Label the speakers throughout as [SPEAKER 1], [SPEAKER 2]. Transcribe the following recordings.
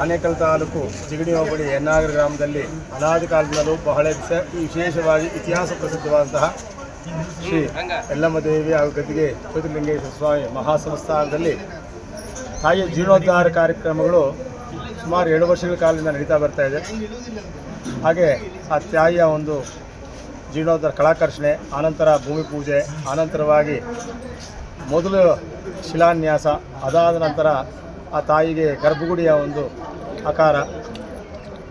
[SPEAKER 1] ಆನೇಕಲ್ ತಾಲೂಕು ಜಿಗಣಿ ಹೋಬಳಿ ಎನ್ನಾಗರ ಗ್ರಾಮದಲ್ಲಿ ಅನಾದಿ ಕಾಲದಿಂದಲೂ ಬಹಳ ವಿಶ- ವಿಶೇಷವಾಗಿ ಇತಿಹಾಸ ಪ್ರಸಿದ್ಧವಾದಂತಹ ಶ್ರೀ ಯಲ್ಲಮ್ಮ ದೇವಿ ಹಾಗೂ ಗದ್ದಿಗೆ ಜ್ಯೋತಿರ್ಲಿಂಗೇಶ್ವರ ಸ್ವಾಮಿ ಮಹಾಸಂಸ್ಥಾನದಲ್ಲಿ ತಾಯಿಯ ಜೀರ್ಣೋದ್ಧಾರ ಕಾರ್ಯಕ್ರಮಗಳು ಸುಮಾರು ಎರಡು ವರ್ಷಗಳ ಕಾಲದಿಂದ ನಡೀತಾ ಬರ್ತಾ ಇದೆ. ಹಾಗೆ ಆ ತಾಯಿಯ ಒಂದು ಜೀರ್ಣೋದ್ಧಾರ ಕಲಾಕರ್ಷಣೆ, ಆನಂತರ ಭೂಮಿ ಪೂಜೆ, ಆನಂತರವಾಗಿ ಮೊದಲು ಶಿಲಾನ್ಯಾಸ, ಅದಾದ ನಂತರ ಆ ತಾಯಿಗೆ ಗರ್ಭಗುಡಿಯ ಒಂದು ಆಕಾರ,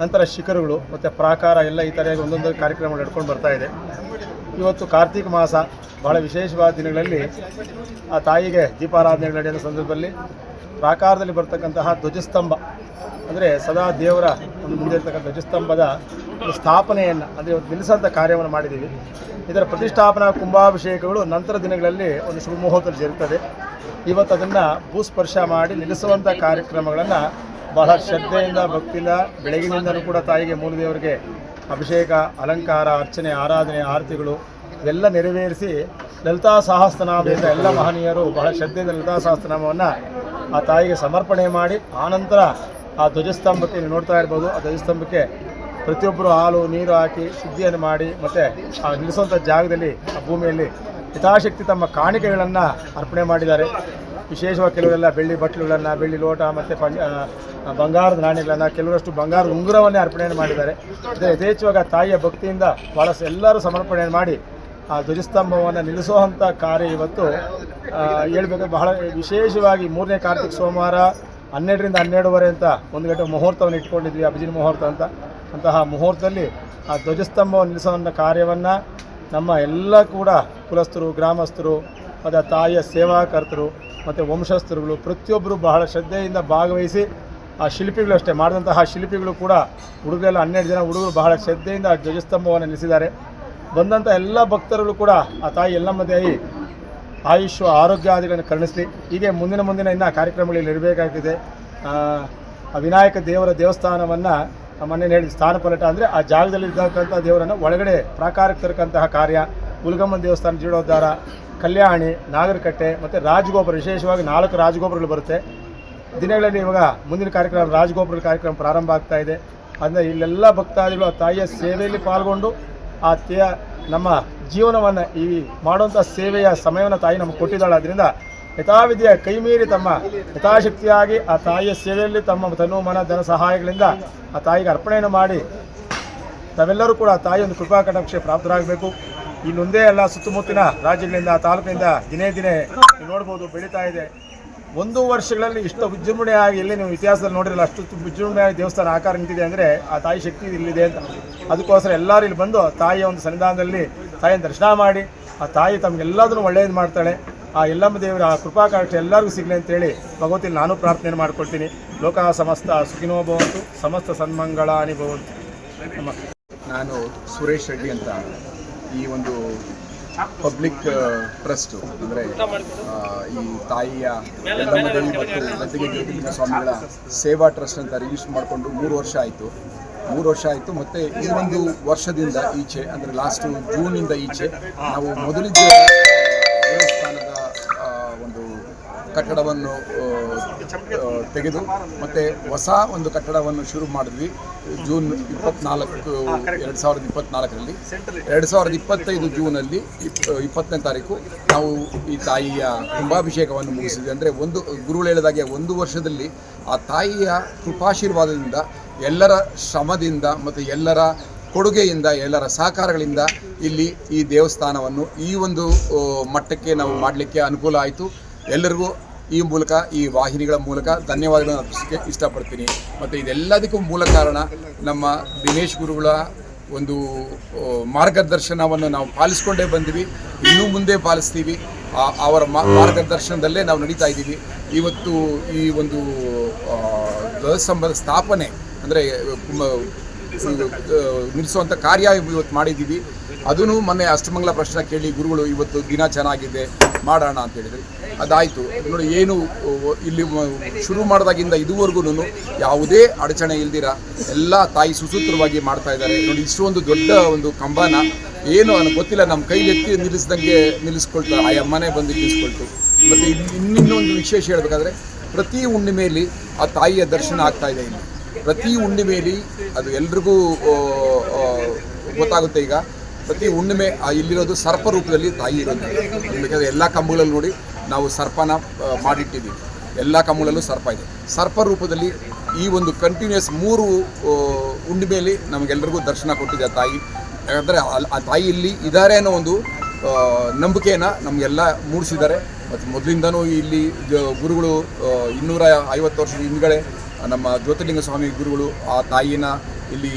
[SPEAKER 1] ನಂತರ ಶಿಖರಗಳು ಮತ್ತು ಪ್ರಾಕಾರ ಎಲ್ಲ ಈ ಥರ ಒಂದೊಂದು ಕಾರ್ಯಕ್ರಮಗಳು ನಡ್ಕೊಂಡು ಬರ್ತಾ ಇದೆ. ಇವತ್ತು ಕಾರ್ತಿಕ ಮಾಸ, ಬಹಳ ವಿಶೇಷವಾದ ದಿನಗಳಲ್ಲಿ ಆ ತಾಯಿಗೆ ದೀಪಾರಾಧನೆಗಳು ನಡೆಯುವ ಸಂದರ್ಭದಲ್ಲಿ ಪ್ರಾಕಾರದಲ್ಲಿ ಬರ್ತಕ್ಕಂತಹ ಧ್ವಜಸ್ತಂಭ, ಅಂದರೆ ಸದಾ ದೇವರ ಒಂದು ಮುಂದೆ ಇರ್ತಕ್ಕಂಥ ಧ್ವಜಸ್ತಂಭದ ಸ್ಥಾಪನೆಯನ್ನು, ಅಂದರೆ ಇವತ್ತು ನಿಲ್ಲಿಸೋಂಥ ಕಾರ್ಯವನ್ನು ಮಾಡಿದ್ದೀವಿ. ಇದರ ಪ್ರತಿಷ್ಠಾಪನಾ ಕುಂಭಾಭಿಷೇಕಗಳು ನಂತರ ದಿನಗಳಲ್ಲಿ ಒಂದು ಶುಭ ಮುಹೂರ್ತದಲ್ಲಿ ಜರುಗುತ್ತದೆ ಇವತ್ತು ಅದನ್ನು ಭೂಸ್ಪರ್ಶ ಮಾಡಿ ನಿಲ್ಲಿಸುವಂಥ ಕಾರ್ಯಕ್ರಮಗಳನ್ನು ಬಹಳ ಶ್ರದ್ಧೆಯಿಂದ ಭಕ್ತಿಯಿಂದ ಬೆಳಗಿನಿಂದಲೂ ಕೂಡ ತಾಯಿಗೆ ಮೂಲದೇವರಿಗೆ ಅಭಿಷೇಕ, ಅಲಂಕಾರ, ಅರ್ಚನೆ, ಆರಾಧನೆ, ಆರತಿಗಳು ಇವೆಲ್ಲ ನೆರವೇರಿಸಿ ಲಲಿತಾ ಸಹಸ್ರನಾಮದಿಂದ ಎಲ್ಲ ಮಹನೀಯರು ಬಹಳ ಶ್ರದ್ಧೆಯಿಂದ ಲಲಿತಾ ಸಹಸ್ರನಾಮವನ್ನು ಆ ತಾಯಿಗೆ ಸಮರ್ಪಣೆ ಮಾಡಿ ಆನಂತರ ಆ ಧ್ವಜಸ್ತಂಭಕ್ಕೆ ನೋಡ್ತಾ ಇರ್ಬೋದು. ಆ ಧ್ವಜಸ್ತಂಭಕ್ಕೆ ಪ್ರತಿಯೊಬ್ಬರು ಹಾಲು, ನೀರು ಹಾಕಿ ಶುದ್ಧಿಯನ್ನು ಮಾಡಿ ಮತ್ತು ಆ ನಿಲ್ಲಿಸುವಂಥ ಜಾಗದಲ್ಲಿ, ಆ ಭೂಮಿಯಲ್ಲಿ ಹಿತಾಶಕ್ತಿ ತಮ್ಮ ಕಾಣಿಕೆಗಳನ್ನು ಅರ್ಪಣೆ ಮಾಡಿದ್ದಾರೆ. ವಿಶೇಷವಾಗಿ ಕೆಲವರೆಲ್ಲ ಬೆಳ್ಳಿ ಬಟ್ಲುಗಳನ್ನು, ಬೆಳ್ಳಿ ಲೋಟ ಮತ್ತು ಪಂಚ ಬಂಗಾರದ ನಾಣ್ಯಗಳನ್ನು ಕೆಲವರಷ್ಟು ಬಂಗಾರದ ಉಂಗುರವನ್ನೇ ಅರ್ಪಣೆಯನ್ನು ಮಾಡಿದ್ದಾರೆ. ಅದೇ ಯಥೇಚ್ಛವಾಗಿ ತಾಯಿಯ ಭಕ್ತಿಯಿಂದ ಭಾಳಷ್ಟು ಎಲ್ಲರೂ ಸಮರ್ಪಣೆಯನ್ನು ಮಾಡಿ ಆ ಧ್ವಜಸ್ತಂಭವನ್ನು ನಿಲ್ಲಿಸುವಂಥ ಕಾರ್ಯ ಇವತ್ತು ಹೇಳಬೇಕು. ಬಹಳ ವಿಶೇಷವಾಗಿ ಮೂರನೇ ಕಾರ್ತಿಕ ಸೋಮವಾರ ಹನ್ನೆರಡರಿಂದ ಹನ್ನೆರಡುವರೆ ಅಂತ ಒಂದು ಗಂಟೆ ಮುಹೂರ್ತವನ್ನು ಇಟ್ಕೊಂಡಿದ್ವಿ ಅಭಿಜಿನ್ ಮುಹೂರ್ತ ಅಂತ. ಅಂತಹ ಮುಹೂರ್ತದಲ್ಲಿ ಆ ಧ್ವಜಸ್ತಂಭವನ್ನು ನಿಲ್ಲಿಸುವಂಥ ಕಾರ್ಯವನ್ನು ನಮ್ಮ ಎಲ್ಲ ಕೂಡ ಕುಲಸ್ಥರು, ಗ್ರಾಮಸ್ಥರು, ಮತ್ತು ತಾಯಿಯ ಸೇವಾಕರ್ತರು ಮತ್ತು ವಂಶಸ್ಥರುಗಳು ಪ್ರತಿಯೊಬ್ಬರು ಬಹಳ ಶ್ರದ್ಧೆಯಿಂದ ಭಾಗವಹಿಸಿ ಆ ಶಿಲ್ಪಿಗಳು ಅಷ್ಟೇ ಮಾಡಿದಂತಹ ಶಿಲ್ಪಿಗಳು ಕೂಡ ಹುಡುಗರೆಲ್ಲ ಹನ್ನೆರಡು ಜನ ಹುಡುಗರು ಬಹಳ ಶ್ರದ್ಧೆಯಿಂದ ಆ ಧ್ವಜಸ್ತಂಭವನ್ನು ನಿಲ್ಲಿಸಿದ್ದಾರೆ. ಬಂದಂಥ ಎಲ್ಲ ಭಕ್ತರುಗಳು ಕೂಡ ಆ ತಾಯಿ ಎಲ್ಲಮ್ಮ ಆಯುಷ್ಯ ಆಯುಷ್ ಆರೋಗ್ಯಾದಿಗಳನ್ನು ಕರುಣಿಸಲಿ. ಹೀಗೆ ಮುಂದಿನ ಮುಂದಿನ ಇನ್ನೂ ಕಾರ್ಯಕ್ರಮಗಳಲ್ಲಿ ಇರಬೇಕಾಗಿದೆ. ಆ, ವಿನಾಯಕ ದೇವರ ದೇವಸ್ಥಾನವನ್ನು ಮೊನ್ನೆ ಹೇಳಿ ಸ್ಥಾನಪಲಟ ಅಂದರೆ ಆ ಜಾಗದಲ್ಲಿ ಇದ್ದಕ್ಕಂಥ ದೇವರನ್ನು ಒಳಗಡೆ ಪ್ರಾಕಾರಕ್ಕೆ ತರಕಂತಹ ಕಾರ್ಯ ಉಲ್ಗಮ್ಮನ ದೇವಸ್ಥಾನ ಜೀರ್ಣೋದ್ಧಾರ ಕಲ್ಯಾಣಿ, ನಾಗರಕಟ್ಟೆ ಮತ್ತು ರಾಜಗೋಪುರ, ವಿಶೇಷವಾಗಿ ನಾಲ್ಕು ರಾಜಗೋಪುರಗಳು ಬರುತ್ತೆ. ದಿನಗಳಲ್ಲಿ ಇವಾಗ ಮುಂದಿನ ಕಾರ್ಯಕ್ರಮ ರಾಜಗೋಪುರದ ಕಾರ್ಯಕ್ರಮ ಪ್ರಾರಂಭ ಆಗ್ತಾ ಇದೆ. ಅಂದರೆ ಇಲ್ಲೆಲ್ಲ ಭಕ್ತಾದಿಗಳು, ಆ ತಾಯಿಯ ಸೇವೆಯಲ್ಲಿ ಪಾಲ್ಗೊಂಡು ಆ ತೆಯ ನಮ್ಮ ಜೀವನವನ್ನು ಈ ಮಾಡುವಂಥ ಸೇವೆಯ ಸಮಯವನ್ನು ತಾಯಿ ನಮಗೆ ಕೊಟ್ಟಿದ್ದಾಳೆ. ಅದರಿಂದ ಯಥಾವಿಧಿಯ ಕೈಮೀರಿ ತಮ್ಮ ಯಥಾಶಕ್ತಿಯಾಗಿ ಆ ತಾಯಿಯ ಸೇವೆಯಲ್ಲಿ ತಮ್ಮ ತನು ಮನ ಧನ ಸಹಾಯಗಳಿಂದ ಆ ತಾಯಿಗೆ ಅರ್ಪಣೆಯನ್ನು ಮಾಡಿ, ತಾವೆಲ್ಲರೂ ಕೂಡ ಆ ತಾಯಿಯ ಕೃಪಾ ಕಟಾಕ್ಷೆ ಪ್ರಾಪ್ತರಾಗಬೇಕು. ಇಲ್ಲೊಂದೇ ಅಲ್ಲ, ಸುತ್ತಮುತ್ತಿನ ರಾಜ್ಯಗಳಿಂದ, ತಾಲೂಕಿನಿಂದ ದಿನೇ ದಿನೇ ನೋಡ್ಬೋದು, ಬೆಳೀತಾ ಇದೆ. ಒಂದು ವರ್ಷಗಳಲ್ಲಿ ಇಷ್ಟು ವಿಜೃಂಭಣೆಯಾಗಿ ಎಲ್ಲಿ ನೀವು ಇತಿಹಾಸದಲ್ಲಿ ನೋಡಿರಲ್ಲ, ಅಷ್ಟು ವಿಜೃಂಭಣೆಯಾಗಿ ದೇವಸ್ಥಾನ ಆಕಾರ ನಿಂತಿದೆ ಅಂದರೆ ಆ ತಾಯಿ ಶಕ್ತಿ ಇಲ್ಲಿದೆ ಅಂತ. ಅದಕ್ಕೋಸ್ಕರ ಎಲ್ಲರೂ ಇಲ್ಲಿ ಬಂದು ತಾಯಿಯ ಒಂದು ಸನ್ನಿಧಾನದಲ್ಲಿ ತಾಯಿಯ ದರ್ಶನ ಮಾಡಿ, ಆ ತಾಯಿ ತಮಗೆಲ್ಲದನ್ನು ಒಳ್ಳೆಯದು ಮಾಡ್ತಾಳೆ. ಆ ಎಲ್ಲಮ್ಮ ದೇವರ ಆ ಕೃಪಾ ಕಟಾಕ್ಷ ಎಲ್ಲರಿಗೂ ಸಿಗಲಿ ಅಂತೇಳಿ ಭಗವತಿ ನಾನು ಪ್ರಾರ್ಥನೆ ಮಾಡ್ಕೊಳ್ತೀನಿ. ಲೋಕ ಸಮಸ್ತ ಸುಖಿನೋ ಭವಂತು, ಸಮಸ್ತ ಸನ್ಮಂಗಳಾನಿ ಅನಿಭವಂತು
[SPEAKER 2] ನಾನು ಸುರೇಶ್ ರೆಡ್ಡಿ ಅಂತ. ಈ ಒಂದು ಪಬ್ಲಿಕ್ ಟ್ರಸ್ಟ್ ಅಂದರೆ ಈ ತಾಯಿಯ ಮತ್ತು ಗದ್ದಿಗೆ ಜ್ಯೋತಿಲಿಂಗ ಸ್ವಾಮಿಗಳ ಸೇವಾ ಟ್ರಸ್ಟ್ ಅಂತ ರಿಜಿಸ್ಟರ್ ಮಾಡಿಕೊಂಡು ಮೂರು ವರ್ಷ ಆಯಿತು. ಮೂರು ವರ್ಷ ಆಯಿತು ಮತ್ತು ಈ ಒಂದು ವರ್ಷದಿಂದ ಈಚೆ, ಅಂದರೆ ಲಾಸ್ಟ್ ಜೂನಿಂದ ಈಚೆ, ನಾವು ಮೊದಲಿದ್ದ ಕಟ್ಟಡವನ್ನು ತೆಗೆದು ಮತ್ತು ಹೊಸ ಒಂದು ಕಟ್ಟಡವನ್ನು ಶುರು ಮಾಡಿದ್ವಿ. ಜೂನ್ ಇಪ್ಪತ್ನಾಲ್ಕು, ಎರಡು ಸಾವಿರದ ಇಪ್ಪತ್ನಾಲ್ಕರಲ್ಲಿ. ಎರಡು ಸಾವಿರದ ಇಪ್ಪತ್ತೈದು ಜೂನಲ್ಲಿ, ಇಪ್, ಇಪ್ಪತ್ತನೇ ತಾರೀಕು ನಾವು ಈ ತಾಯಿಯ ಕುಂಭಾಭಿಷೇಕವನ್ನು ಮುಗಿಸಿದ್ವಿ. ಅಂದರೆ ಒಂದು, ಗುರುಗಳು ಹೇಳಿದಾಗೆ ಒಂದು ವರ್ಷದಲ್ಲಿ ಆ ತಾಯಿಯ ಕೃಪಾಶೀರ್ವಾದದಿಂದ, ಎಲ್ಲರ ಶ್ರಮದಿಂದ ಮತ್ತು ಎಲ್ಲರ ಕೊಡುಗೆಯಿಂದ, ಎಲ್ಲರ ಸಹಕಾರಗಳಿಂದ ಇಲ್ಲಿ ಈ ದೇವಸ್ಥಾನವನ್ನು ಈ ಒಂದು ಮಟ್ಟಕ್ಕೆ ನಾವು ಮಾಡಲಿಕ್ಕೆ ಅನುಕೂಲ ಆಯಿತು. ಎಲ್ಲರಿಗೂ ಈ ಮೂಲಕ, ಈ ವಾಹಿನಿಗಳ ಮೂಲಕ ಧನ್ಯವಾದಗಳನ್ನು ಅರ್ಪಿಸೋಕ್ಕೆ ಇಷ್ಟಪಡ್ತೀನಿ. ಮತ್ತು ಇದೆಲ್ಲದಕ್ಕೂ ಮೂಲ ಕಾರಣ ನಮ್ಮ ದಿನೇಶ್ ಗುರುಗಳ ಒಂದು ಮಾರ್ಗದರ್ಶನವನ್ನು ನಾವು ಪಾಲಿಸ್ಕೊಂಡೇ ಬಂದೀವಿ. ಇನ್ನೂ ಮುಂದೆ ಪಾಲಿಸ್ತೀವಿ. ಅವರ ಮಾರ್ಗದರ್ಶನದಲ್ಲೇ ನಾವು ನಡೀತಾ ಇದ್ದೀವಿ. ಇವತ್ತು ಈ ಒಂದು ಧ್ವಜಸ್ತಂಭದ ಸ್ಥಾಪನೆ, ಅಂದರೆ ನಿಲ್ಲಿಸುವಂಥ ಕಾರ್ಯ ಇವತ್ತು ಮಾಡಿದ್ದೀವಿ. ಅದನ್ನು ಮೊನ್ನೆ ಅಷ್ಟಮಂಗಲ ಪ್ರಶ್ನೆ ಕೇಳಿ ಗುರುಗಳು ಇವತ್ತು ದಿನ ಚೆನ್ನಾಗಿದೆ. ಮಾಡೋಣ ಅಂತ ಹೇಳಿದ್ರು. ಅದಾಯಿತು. ನೋಡಿ, ಏನು ಇಲ್ಲಿ ಶುರು ಮಾಡಿದಾಗಿಂದ ಇದುವರೆಗೂ ಯಾವುದೇ ಅಡಚಣೆ ಇಲ್ದಿರ, ಎಲ್ಲ ತಾಯಿ ಸುಸೂತ್ರವಾಗಿ ಮಾಡ್ತಾ ಇದ್ದಾರೆ. ನೋಡಿ, ಇಷ್ಟೊಂದು ದೊಡ್ಡ ಒಂದು ಕಂಬನ ಏನು ನನಗೆ ಗೊತ್ತಿಲ್ಲ ನಮ್ಮ ಕೈಲಿ ಎತ್ತಿ ನಿಲ್ಲಿಸ್ದಂಗೆ ನಿಲ್ಲಿಸ್ಕೊಳ್ತಾರೆ ಆ ಅಮ್ಮನೇ ಬಂದು ನಿಲ್ಲಿಸ್ಕೊಳ್ತು. ಮತ್ತು ಇನ್ನಿನ್ನೊಂದು ವಿಶೇಷ ಹೇಳಬೇಕಾದ್ರೆ, ಪ್ರತಿ ಹುಣ್ಣಿಮೆಯಲ್ಲಿ ಆ ತಾಯಿಯ ದರ್ಶನ ಆಗ್ತಾ ಇದೆ ಇಲ್ಲಿ. ಪ್ರತಿ ಹುಣ್ಣಿಮೆಯಲ್ಲಿ ಅದು ಎಲ್ರಿಗೂ ಗೊತ್ತಾಗುತ್ತೆ ಈಗ. ಪ್ರತಿ ಹುಣ್ಣಿಮೆ ಇಲ್ಲಿರೋದು ಸರ್ಪ ರೂಪದಲ್ಲಿ ತಾಯಿ ಇರೋದು. ಬೇಕಾದ್ರೆ ಎಲ್ಲ ಕಂಬಗಳಲ್ಲಿ ನೋಡಿ ನಾವು ಸರ್ಪನ ಮಾಡಿಟ್ಟಿದ್ದೀವಿ. ಎಲ್ಲ ಕಂಬಗಳಲ್ಲೂ ಸರ್ಪ ಇದೆ. ಸರ್ಪ ರೂಪದಲ್ಲಿ ಈ ಒಂದು ಕಂಟಿನ್ಯೂಸ್ ಮೂರು ಹುಣ್ಣಿಮೆಯಲ್ಲಿ ನಮಗೆಲ್ಲರಿಗೂ ದರ್ಶನ ಕೊಟ್ಟಿದೆ ತಾಯಿ. ಯಾಕಂದರೆ ಆ ತಾಯಿ ಇಲ್ಲಿ ಇದ್ದಾರೆ ಅನ್ನೋ ಒಂದು ನಂಬಿಕೆಯನ್ನು ನಮಗೆಲ್ಲ ಮೂಡಿಸಿದ್ದಾರೆ. ಮತ್ತು ಮೊದಲಿಂದನೂ ಇಲ್ಲಿ ಗುರುಗಳು ಇನ್ನೂರ ಐವತ್ತು ವರ್ಷದ ಹಿಂದ್ಗಡೆ ನಮ್ಮ ಜ್ಯೋತಿರ್ಲಿಂಗ ಸ್ವಾಮಿ ಗುರುಗಳು ಆ ತಾಯಿನ ಇಲ್ಲಿ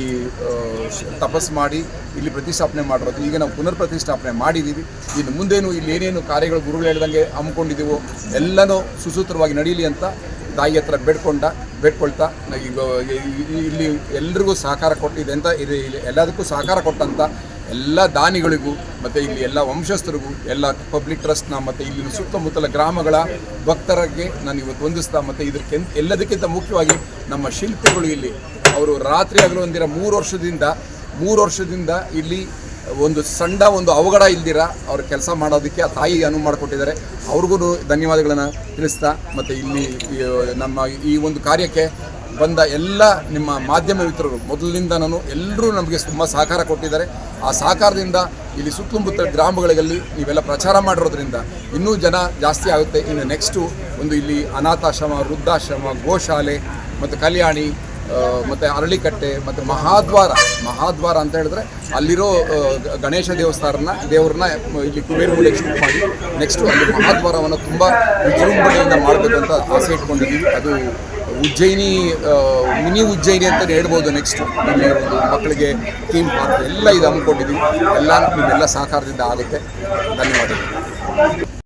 [SPEAKER 2] ತಪಸ್ ಮಾಡಿ ಇಲ್ಲಿ ಪ್ರತಿಷ್ಠಾಪನೆ ಮಾಡಿರೋದು. ಈಗ ನಾವು ಪುನರ್ ಪ್ರತಿಷ್ಠಾಪನೆ ಮಾಡಿದ್ದೀವಿ ಇನ್ನು ಮುಂದೇನು ಇಲ್ಲಿ ಏನೇನು ಕಾರ್ಯಗಳು ಗುರುಗಳು ಹೇಳ್ದಂಗೆ ಹಮ್ಮಿಕೊಂಡಿದ್ದೀವೋ ಎಲ್ಲನೂ ಸುಸೂತ್ರವಾಗಿ ನಡೀಲಿ ಅಂತ ತಾಯಿ ಹತ್ರ ಬೇಡ್ಕೊಂಡ, ಬೇಡ್ಕೊಳ್ತಾ, ಈಗ ಇಲ್ಲಿ ಎಲ್ರಿಗೂ ಸಹಕಾರ ಕೊಟ್ಟಿದೆ ಅಂತ ಇದು ಎಲ್ಲದಕ್ಕೂ ಸಹಕಾರ ಕೊಟ್ಟಂತ ಎಲ್ಲ ದಾನಿಗಳಿಗೂ ಮತ್ತು ಇಲ್ಲಿ ಎಲ್ಲ ವಂಶಸ್ಥರಿಗೂ, ಎಲ್ಲ ಪಬ್ಲಿಕ್ ಟ್ರಸ್ಟ್ನ ಮತ್ತು ಇಲ್ಲಿನ ಸುತ್ತಮುತ್ತಲ ಗ್ರಾಮಗಳ ಭಕ್ತರಿಗೆ ನಾನು ಇವತ್ತು ವಂದಿಸ್ತಾ ಮತ್ತು ಇದಕ್ಕೆ ಎಲ್ಲದಕ್ಕಿಂತ ಮುಖ್ಯವಾಗಿ ನಮ್ಮ ಶಿಲ್ಪಿಗಳು ಇಲ್ಲಿ. ಅವರು ರಾತ್ರಿ ಆಗಲು ಒಂದಿರ ಮೂರು ವರ್ಷದಿಂದ ಮೂರು ವರ್ಷದಿಂದ ಇಲ್ಲಿ ಒಂದು ಸಣ್ಣ ಒಂದು ಅವಘಡ ಇಲ್ದಿರ ಅವ್ರ ಕೆಲಸ ಮಾಡೋದಕ್ಕೆ ಆ ತಾಯಿ ಅನುವು ಮಾಡಿಕೊಟ್ಟಿದ್ದಾರೆ. ಅವ್ರಿಗೂ ಧನ್ಯವಾದಗಳನ್ನು ತಿಳಿಸ್ತಾ ಮತ್ತು ಇಲ್ಲಿ ನಮ್ಮ ಈ ಒಂದು ಕಾರ್ಯಕ್ಕೆ ಬಂದ ಎಲ್ಲ ನಿಮ್ಮ ಮಾಧ್ಯಮ ಮಿತ್ರರು, ಮೊದಲಿನಿಂದ ನಾನು ಎಲ್ಲರೂ ನಮಗೆ ತುಂಬ ಸಹಕಾರ ಕೊಟ್ಟಿದ್ದಾರೆ. ಆ ಸಹಕಾರದಿಂದ ಇಲ್ಲಿ ಸುತ್ತಮುತ್ತ ಗ್ರಾಮಗಳಲ್ಲಿ ನೀವೆಲ್ಲ ಪ್ರಚಾರ ಮಾಡಿರೋದ್ರಿಂದ ಇನ್ನೂ ಜನ ಜಾಸ್ತಿ ಆಗುತ್ತೆ. ಇನ್ನು ನೆಕ್ಸ್ಟು ಒಂದು ಇಲ್ಲಿ ಅನಾಥಾಶ್ರಮ, ವೃದ್ಧಾಶ್ರಮ, ಗೋಶಾಲೆ, ಮತ್ತು ಕಲ್ಯಾಣಿ ಮತ್ತು ಅರಳಿಕಟ್ಟೆ, ಮತ್ತು ಮಹಾದ್ವಾರ ಮಹಾದ್ವಾರ ಅಂತ ಹೇಳಿದ್ರೆ ಅಲ್ಲಿರೋ ಗಣೇಶ ದೇವಸ್ಥಾನ ದೇವ್ರನ್ನ ಇಲ್ಲಿ ಕುಬೇರಮೂಲೆಗೆ ಶೂಟ್ ಮಾಡಿ ನೆಕ್ಸ್ಟು ಅಲ್ಲಿ ಮಹಾದ್ವಾರವನ್ನು ತುಂಬ ವಿಜೃಂಭಣೆಯಿಂದ ಮಾಡಬೇಕು ಅಂತ ಆಸೆ ಇಟ್ಕೊಂಡಿದ್ದೀವಿ. ಅದು ಉಜ್ಜಯಿನಿ ಮಿನಿ ಉಜ್ಜಯಿನಿ ಅಂತಲೇ ಹೇಳ್ಬೋದು ನೆಕ್ಸ್ಟು ಇಲ್ಲಿ ಒಂದು ಮಕ್ಕಳಿಗೆ ಥೀಮ್ ಪಾರ್ಕ್ ಎಲ್ಲ ಇದು ಹಮ್ಮಿಕೊಂಡಿದ್ದೀವಿ ಎಲ್ಲ, ನಿಮ್ಮೆಲ್ಲ ಸಹಕಾರದಿಂದ ಆಗುತ್ತೆ. ಧನ್ಯವಾದಗಳು.